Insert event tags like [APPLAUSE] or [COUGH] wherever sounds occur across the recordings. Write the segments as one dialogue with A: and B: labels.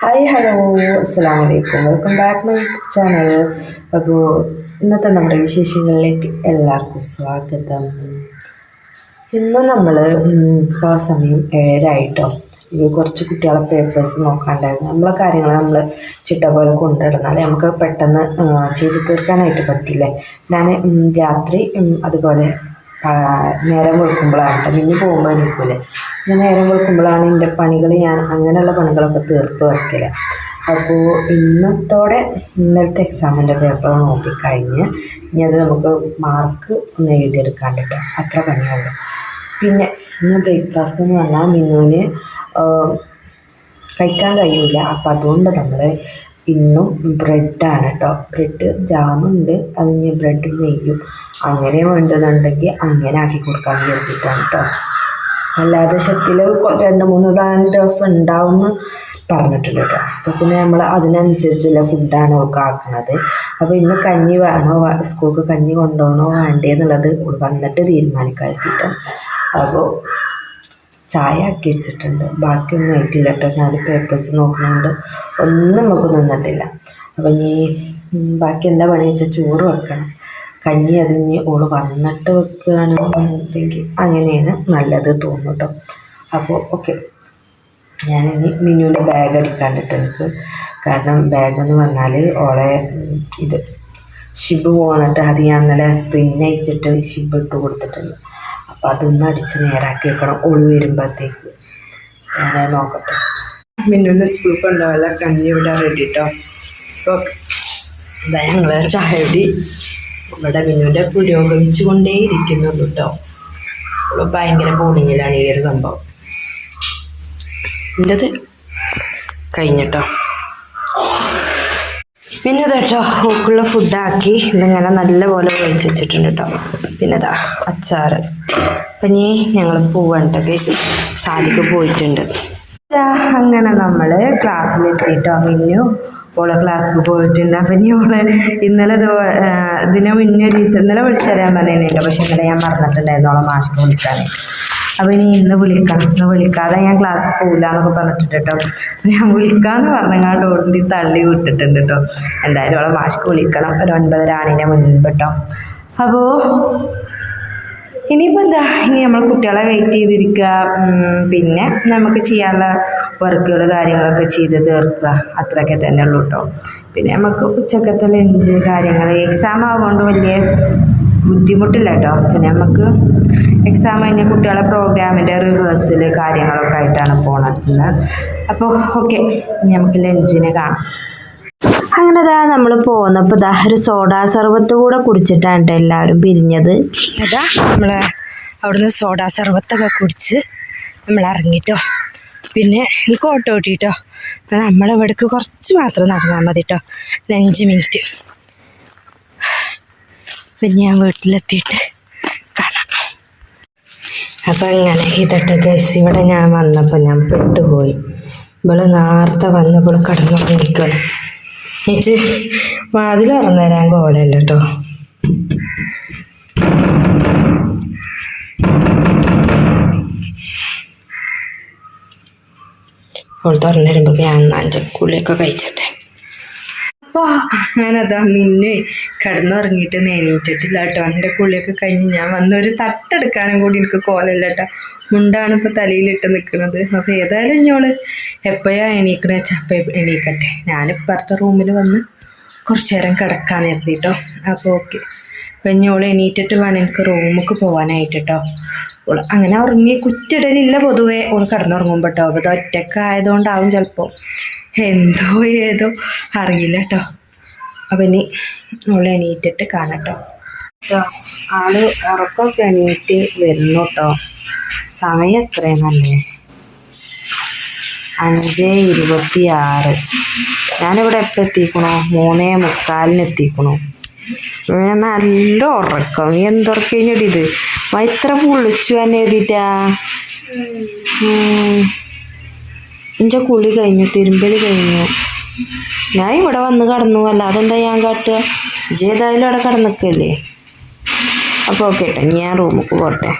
A: Hi hello അസ്സാം വലൈക്കും welcome back my channel അപ്പോൾ ഇന്നത്തെ നമ്മുടെ വിശേഷങ്ങളിലേക്ക് എല്ലാവർക്കും സ്വാഗതം. ഇന്ന് നമ്മൾ ഇപ്പോൾ സമയം ഏഴായിട്ടോ ഇത് കുറച്ച് കുട്ടികളെ പേപ്പേഴ്സ് നോക്കാണ്ടായിരുന്നു. നമ്മളെ കാര്യങ്ങൾ നമ്മൾ ചിട്ട പോലെ കൊണ്ടുനടന്നാലേ നമുക്ക് പെട്ടെന്ന് ചെയ്ത് തീർക്കാനായിട്ട് പറ്റില്ലേ? ഞാൻ രാത്രി അതുപോലെ നേരം വെളുക്കുമ്പോഴാണ് കേട്ടോ മിന്നി പോകുമ്പോൾ എണീക്കൂലേ? ഞാൻ നേരം വെളുക്കുമ്പോഴാണ് എന്റെ പണികൾ ഞാൻ അങ്ങനെയുള്ള പണികളൊക്കെ തീർത്ത് വയ്ക്കൽ അപ്പോൾ ഇന്നത്തോടെ ഇന്നലത്തെ എക്സാമിന്റെ പേപ്പർ നോക്കിക്കഴിഞ്ഞ് ഇനി അത് നമുക്ക് മാർക്ക് ഒന്ന് എഴുതിയെടുക്കാൻ പറ്റും. അത്ര പണിയുള്ളൂ. പിന്നെ ഇന്ന് ബ്രേക്ക്ഫാസ്റ്റ് എന്ന് പറഞ്ഞാൽ മിന്നുവിന് കഴിക്കാൻ കഴിയില്ല അപ്പം അതുകൊണ്ട് നമ്മൾ ഇന്നും ബ്രെഡാണ് കേട്ടോ. ബ്രെഡ് ജാമുണ്ട് അത് ഇനി ബ്രെഡ് നെയ്യും. അങ്ങനെ വേണ്ടതുണ്ടെങ്കിൽ അങ്ങനെ ആക്കി കൊടുക്കാൻ കരുതിയിട്ടാണ് കേട്ടോ. അല്ലാതെ ശക്തിയിൽ രണ്ട് മൂന്ന് നാല് ദിവസം ഉണ്ടാവുമെന്ന് പറഞ്ഞിട്ടുണ്ട്. കേട്ടോ അപ്പോൾ പിന്നെ നമ്മൾ അതിനനുസരിച്ചുള്ള ഫുഡാണ് അവൾക്ക് ആക്കുന്നത് അപ്പോൾ ഇന്ന് കഞ്ഞി വേണോ? സ്കൂൾക്ക് കഞ്ഞി കൊണ്ടുപോകണോ? വേണ്ടേ എന്നുള്ളത് വന്നിട്ട് തീരുമാനിക്കാൻ അപ്പോൾ ചായ ആക്കി വെച്ചിട്ടുണ്ട്. ബാക്കിയൊന്നും ആയിട്ടില്ല കേട്ടോ ഞാൻ പേപ്പേഴ്സ് നോക്കുന്നുണ്ട് ഒന്നും നമുക്ക് നിന്നിട്ടില്ല. അപ്പം ഇനി ബാക്കി എന്താ പണി വെച്ചാൽ ചോറ് വെക്കണം. കഞ്ഞി അതിഞ്ഞ് ഓൾ വന്നിട്ട് വെക്കുകയാണെന്നുണ്ടെങ്കിൽ അങ്ങനെയാണ് നല്ലത് തോന്നും കേട്ടോ അപ്പോൾ ഓക്കെ ഞാനിനി മിനുവിന്റെ ബാഗ് അടിക്കാണ്ടിട്ട് എനിക്ക് കാരണം ബാഗ് എന്ന് പറഞ്ഞാൽ ഓളെ ഇത് ഷിബ് പോന്നിട്ട് അത് ഞാൻ ഇന്നലെ തുന്നയിച്ചിട്ട് ഷിബ് ഇട്ട് കൊടുത്തിട്ടുണ്ട്. അപ്പോൾ അതൊന്ന് അടിച്ച് നേരാക്കി വെക്കണം. ഒളി വരുമ്പോഴത്തേക്ക് ഞാൻ നോക്കട്ടെ. മിന്നുവിന്റെ സ്കൂൾ കൊണ്ടുപോകാൻ കഞ്ഞി ഇവിടെ റെഡി കേട്ടോ ഓക്കെ ഇതാ ഞങ്ങൾ ചായടി ഇവിടെ മിന്നുവിന്റെ പുരോഗമിച്ചു കൊണ്ടേയിരിക്കുന്നുള്ളൂ കേട്ടോ. ഭയങ്കര ബോണിങ്ങിലാണ് ഈ ഒരു സംഭവം. എന്റെത് കഴിഞ്ഞിട്ടോ. പിന്നെ കേട്ടോ ഓക്കുള്ള ഫുഡാക്കി ഇതിങ്ങനെ നല്ലപോലെ വേവിച്ച് വെച്ചിട്ടുണ്ട് കേട്ടോ. പിന്നെ ഇതാ അച്ചാർ അപ്പം ഇനി ഞങ്ങൾ പോവണ്ട കേട്ടോ സാധിക്ക് പോയിട്ടുണ്ട്. അങ്ങനെ നമ്മൾ ക്ലാസ്സിലെത്തിയിട്ടോ മിന്നു. ഓളെ ക്ലാസ്സിൽ പോയിട്ടുണ്ട്. അപ്പം ഇനി ഓൾ ഇന്നലെ ഇതിന് മുന്നേ ദിവസം ഇന്നലെ വിളിച്ചു തരാൻ പറഞ്ഞിരുന്നില്ല. പക്ഷെ ഇന്നലെ ഞാൻ മറന്നിട്ടുണ്ടായിരുന്നു ഓളെ മാസ്ക് വിളിക്കാൻ. അപ്പോൾ ഇനി ഇന്ന് വിളിക്കണം. ഇന്ന് വിളിക്കാതെ ഞാൻ ക്ലാസ്സിൽ പോകില്ല എന്നൊക്കെ പറഞ്ഞിട്ടുണ്ട് കേട്ടോ. ഞാൻ വിളിക്കാമെന്ന് പറഞ്ഞങ്ങാണ്ട് ഓടി തള്ളി വിട്ടിട്ടുണ്ട് കേട്ടോ. എന്തായാലും അവളെ മാഷ്ക്ക് വിളിക്കണം. ഒരു ഒൻപതരാണിനെ മുൻപ് കേട്ടോ. അപ്പോൾ ഇനിയിപ്പോൾ എന്താ ഇനി നമ്മൾ കുട്ടികളെ വെയിറ്റ് ചെയ്തിരിക്കുക പിന്നെ നമുക്ക് ചെയ്യാനുള്ള വർക്കുകൾ കാര്യങ്ങളൊക്കെ ചെയ്ത് തീർക്കുക അത്രയൊക്കെ തന്നെ ഉള്ളൂ കേട്ടോ പിന്നെ നമുക്ക് ഉച്ചക്കത്തെ ലഞ്ച് കാര്യങ്ങൾ എക്സാം ആവുകൊണ്ട് വലിയ ബുദ്ധിമുട്ടില്ല കേട്ടോ പിന്നെ നമുക്ക് എക്സാം കഴിഞ്ഞ കുട്ടികളെ പ്രോഗ്രാമിന്റെ റിഹേഴ്സൽ കാര്യങ്ങളൊക്കെ ആയിട്ടാണ് പോണത് അപ്പോൾ ഓക്കെ നമുക്ക് ലഞ്ചിനെ കാണാം. അങ്ങനെ ദാ നമ്മൾ പോന്നപ്പോൾ ദാ ഒരു സോഡാ സർബത്ത് കൂടെ കുടിച്ചിട്ടാണ് കേട്ടോ എല്ലാവരും പിരിഞ്ഞത്. അതാ നമ്മൾ അവിടുന്ന് സോഡാ സർബത്തൊക്കെ കുടിച്ച് നമ്മൾ ഇറങ്ങിട്ടോ. പിന്നെ എനിക്ക് ഓട്ടോ ഓട്ടിട്ടോ നമ്മളിവിടേക്ക് കുറച്ച് മാത്രം നടന്നാൽ മതി കേട്ടോ അഞ്ച് മിനിറ്റ്. പിന്നെ ഞാൻ വീട്ടിലെത്തിയിട്ട് കാണാം. അപ്പം അങ്ങനെ ഇതട്ട് ഗസ് ഇവിടെ ഞാൻ വന്നപ്പോൾ ഞാൻ പെട്ടുപോയി. ഇവൾ നേരത്തെ വന്നപ്പോൾ കടന്നുറങ്ങിക്കണം ചേച്ചി വാതിൽ തുറന്നു തരാൻ കോലല്ല കേട്ടോ അവൾ തുറന്നു തരുമ്പോൾ ഞാൻ അഞ്ചക്കുള്ളിയൊക്കെ കഴിച്ചട്ടെ. അപ്പോൾ ഞാനതാ മിന്നു. കിടന്നുറങ്ങിയിട്ട് നേനീറ്റിട്ടില്ല കേട്ടോ. എന്റെ കുളിയൊക്കെ കഴിഞ്ഞ് ഞാൻ വന്നൊരു തട്ടെടുക്കാനും കൂടി എനിക്ക് കോലല്ല കേട്ടോ. മുണ്ടാണ് ഇപ്പോൾ തലയിലിട്ട് നിൽക്കുന്നത് അപ്പോൾ ഏതായാലും ഞോൾ എപ്പോഴാണ് എണീക്കണ വെച്ചാൽ അപ്പം എണീക്കട്ടെ. ഞാനിപ്പുറത്തെ റൂമിൽ വന്ന് കുറച്ച് നേരം കിടക്കാൻ എത്തിട്ടോ അപ്പോൾ ഓക്കെ. അപ്പം ഞോൾ എണീറ്റിട്ട് വേണം എനിക്ക് റൂമിലേക്ക് പോകാനായിട്ട് കേട്ടോ ഓൾ അങ്ങനെ ഉറങ്ങി കുറ്റിടലില്ല പൊതുവേ. ഓൾ കിടന്നുറങ്ങുമ്പോൾ കേട്ടോ അപ്പോൾ ഒറ്റക്കായതുകൊണ്ടാവും ചിലപ്പോൾ എന്തോ ഏതോ അറിയില്ല കേട്ടോ അപ്പം ഇനി ഓൾ എണീറ്റിട്ട് കാണട്ടോ ആൾ ഉറക്കമൊക്കെ എണീറ്റ് വരുന്നു കേട്ടോ സമയം എത്രയെന്നല്ലേ അഞ്ച് ഇരുപത്തി ആറ് ഞാനിവിടെ എപ്പോൾ എത്തിക്കണോ? മൂന്നേ മുക്കാലിന് എത്തിക്കണു. നല്ല ഉറക്കം. എന്തുറക്കഴിഞ്ഞിട്ട് ഇത്? വൈത്ര പൊളിച്ചു തന്നെ എഴുതിട്ടാ? എന്റെ കുളി കഴിഞ്ഞു തിരുമ്പൽ കഴിഞ്ഞു. ഞാൻ ഇവിടെ വന്ന് കടന്നു. അല്ലാതെ എന്താ ഞാൻ കാട്ടുക? ജേതായാലും അവിടെ കടന്നിക്കല്ലേ? അപ്പോൾ ഓക്കെ കേട്ടോ ഞാൻ റൂമിലേക്ക് പോട്ടെ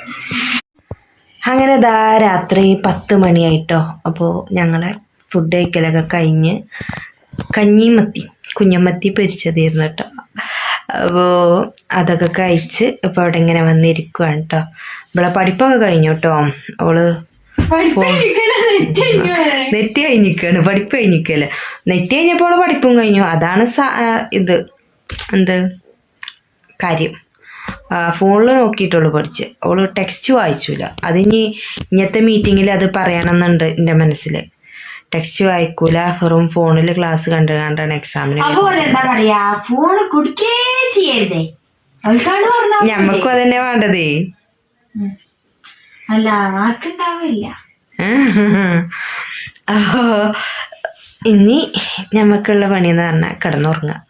A: അങ്ങനെ ദാ രാത്രി പത്ത് മണിയായിട്ടോ. അപ്പോൾ ഞങ്ങളെ ഫുഡ് കഴിക്കലൊക്കെ കഴിഞ്ഞ് കഞ്ഞിമത്തി കുഞ്ഞമ്മത്തി പൊരിച്ചതായിരുന്നു കേട്ടോ. അപ്പോൾ അതൊക്കെ കഴിച്ച് ഇപ്പോൾ അവിടെ ഇങ്ങനെ വന്നിരിക്കുവാണ് കേട്ടോ. ഇവിടെ പഠിപ്പൊക്കെ കഴിഞ്ഞു കേട്ടോ. അവൾ നെറ്റ് കഴിഞ്ഞിക്കാണ് പഠിപ്പ് കഴിഞ്ഞിക്കല്ലേ നെറ്റ് കഴിഞ്ഞപ്പോൾ പഠിപ്പും കഴിഞ്ഞു. അതാണ് ഇത്. എന്ത്? കാര്യം. ഫോണിൽ നോക്കിയിട്ടുള്ളൂ പഠിച്ച്. അവൾ ടെക്സ്റ്റ് വായിച്ചില്ല അതിനി ഇന്നത്തെ മീറ്റിങ്ങിൽ അത് പറയണമെന്നുണ്ട് എന്റെ മനസ്സിൽ ടെക്സ്റ്റ് വായിക്കൂല. വെറും ഫോണിൽ ക്ലാസ് കണ്ടു കണ്ടാണ് എക്സാമിന് ഞമ്മക്കും അതന്നെ വേണ്ടതേ.
B: അല്ല ആർക്കുണ്ടാവില്ല. [LAUGHS]
A: അപ്പോ ഇനി ഞമ്മക്കുള്ള പണി പറഞ്ഞാൽ കിടന്നുറങ്ങാം.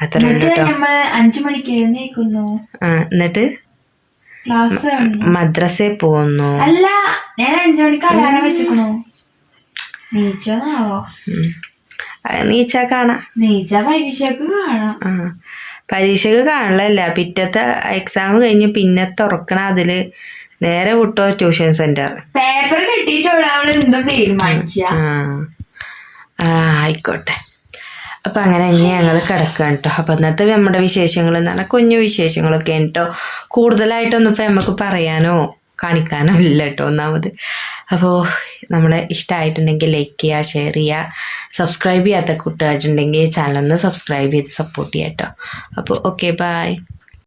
A: അത്ര
B: എന്നിട്ട് നമ്മൾ അഞ്ചു മണിക്ക് എഴുന്നേക്കുന്നു.
A: ആ എന്നിട്ട്?
B: ക്ലാസ് കാണുന്നു
A: മദ്രസയിൽ പോകുന്നു.
B: അല്ല ഞാൻ അഞ്ചു മണിക്ക് അലാറം വെച്ചിക്കണു. നീച്ചോന്നാവോ
A: ഉം. നീച്ചാ കാണാം.
B: നീച്ച പരീക്ഷക്ക് കാണാം.
A: പരീക്ഷക്ക് കാണലല്ല. പിറ്റത്തെ എക്സാം കഴിഞ്ഞ് പിന്നെ തുറക്കണ അതിൽ നേരെ വിട്ടോ ട്യൂഷൻ സെന്റർ.
B: പേപ്പർ കിട്ടിയിട്ടുള്ള എന്തും തീരുമാനിച്ച.
A: ആ. ആയിക്കോട്ടെ. അപ്പം അങ്ങനെ ഇനി ഞങ്ങൾ കിടക്കുകയാണ് കേട്ടോ അപ്പം ഇന്നത്തെ നമ്മുടെ വിശേഷങ്ങൾ എന്ന് പറഞ്ഞാൽ കുഞ്ഞു വിശേഷങ്ങളൊക്കെ കേട്ടോ കൂടുതലായിട്ടൊന്നും ഇപ്പം നമുക്ക് പറയാനോ കാണിക്കാനോ ഇല്ല കേട്ടോ ഒന്നാമത്. അപ്പോൾ നമ്മളെ ഇഷ്ടമായിട്ടുണ്ടെങ്കിൽ ലൈക്ക് ചെയ്യുക ഷെയർ ചെയ്യുക സബ്സ്ക്രൈബ് ചെയ്യാത്ത കുട്ടിയായിട്ടുണ്ടെങ്കിൽ ചാനലൊന്ന് ഒന്ന് സബ്സ്ക്രൈബ് ചെയ്ത് സപ്പോർട്ട് ചെയ്യാം കേട്ടോ അപ്പോൾ ഓക്കെ ബായ്